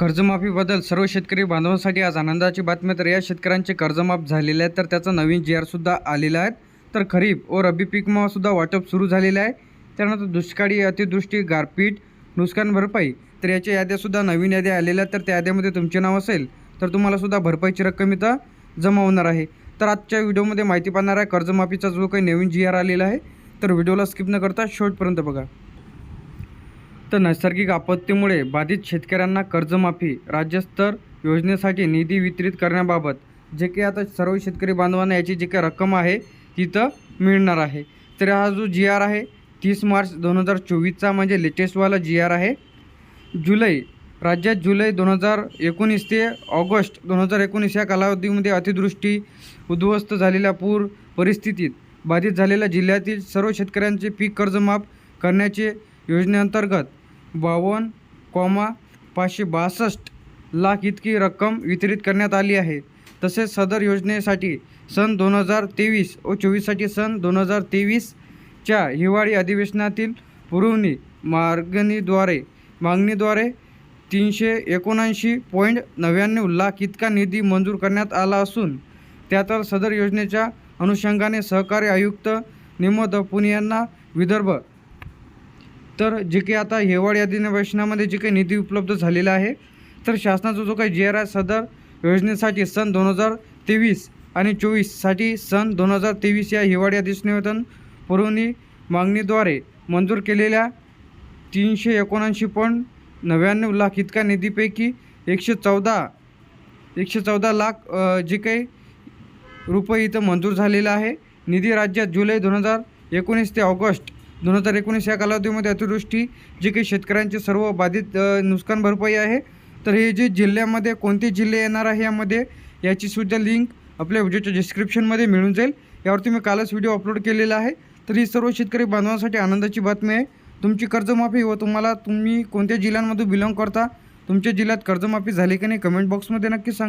कर्जमाफीबद्दल सर्व शेतकरी बांधवांसाठी आज आनंदाची बातमी तर या शेतकऱ्यांचे कर्जमाफ झालेले आहे तर त्याचा नवीन जी आरसुद्धा आलेला आहे. तर खरीप व रब्बी पीकमासुद्धा वाटप सुरू झालेलं आहे. त्यानंतर दुष्काळी अतिवृष्टी गारपीट नुकसान भरपाई तर याच्या याद्यासुद्धा नवीन याद्या आलेल्या आहेत. तर त्या याद्यामध्ये तुमचे नाव असेल तर तुम्हालासुद्धा भरपाईची रक्कम इथं जमा होणार आहे. तर आजच्या व्हिडिओमध्ये माहिती पाहणार आहे कर्जमाफीचा जो काही नवीन जी आर आलेला आहे तर व्हिडिओला स्किप न करता शेवटपर्यंत बघा. तर नैसर्गिक आपत्तीमुळे बाधित शेतकऱ्यांना कर्जमाफी राज्यस्तर योजनेसाठी निधी वितरित करण्याबाबत जे काही आता सर्व शेतकरी बांधवांना याची जी काही रक्कम आहे तिथं मिळणार आहे. तर हा जो जी आर आहे तीस मार्च दोन हजार चोवीसचा म्हणजे लेटेस्टवाला जी आर आहे. जुलै राज्यात जुलै दोन हजार एकोणीस ते ऑगस्ट दोन हजार एकोणीस या कालावधीमध्ये अतिवृष्टी उद्ध्वस्त झालेल्या पूर परिस्थितीत बाधित झालेल्या जिल्ह्यातील सर्व शेतकऱ्यांचे पीक कर्ज माफ करण्याचे योजनेअंतर्गत बावन्न कॉमा पाचशे बासष्ट लाख इतकी रक्कम वितरित करण्यात आली आहे. तसेच सदर योजनेसाठी सन दोन हजार तेवीस व चोवीससाठी सन दोन हजार तेवीसच्या हिवाळी अधिवेशनातील पुरवणी मागणीद्वारे मागणीद्वारे तीनशे एकोणऐंशी पॉईंट नव्याण्णव लाख इतका निधी मंजूर करण्यात आला असून त्यातच सदर योजनेच्या अनुषंगाने सहकारी आयुक्त निमोद यांना विदर्भ तर जे काही आता हिवाळी अधिवेशनामध्ये जे काही निधी उपलब्ध झालेला आहे तर शासनाचा जो काही जी आर आय सदर योजनेसाठी सन दोन हजार तेवीस आणि चोवीससाठी सन दोन हजार तेवीस या हिवाळी अधिवेशन पुरवणी मागणीद्वारे मंजूर केलेल्या तीनशे एकोणऐंशी पॉईंट नव्याण्णव लाख इतका निधीपैकी एकशे चौदा एकशे चौदा लाख जे काही रुपये इथं मंजूर झालेला आहे. निधी राज्यात जुलै दोन हजार एकोणीस ते ऑगस्ट दोन हजार एकोणीस या कालावधीमध्ये अतिवृष्टी जे काही शेतकऱ्यांचे सर्व बाधित नुकसान भरपाई आहे. तर हे जे जिल्ह्यामध्ये कोणते जिल्हे येणार आहे यामध्ये याची सुद्धा लिंक आपल्या व्हिडिओच्या डिस्क्रिप्शनमध्ये मिळून जाईल. यावरती मी कालच व्हिडिओ अपलोड केलेला आहे. तर ही सर्व शेतकरी बांधवांसाठी आनंदाची बातमी आहे. तुमची कर्जमाफी व तुम्हाला तुम्ही कोणत्या जिल्ह्यांमधून बिलॉंग करता तुमच्या जिल्ह्यात कर्जमाफी झाली की नाही कमेंट बॉक्समध्ये नक्की सांगा.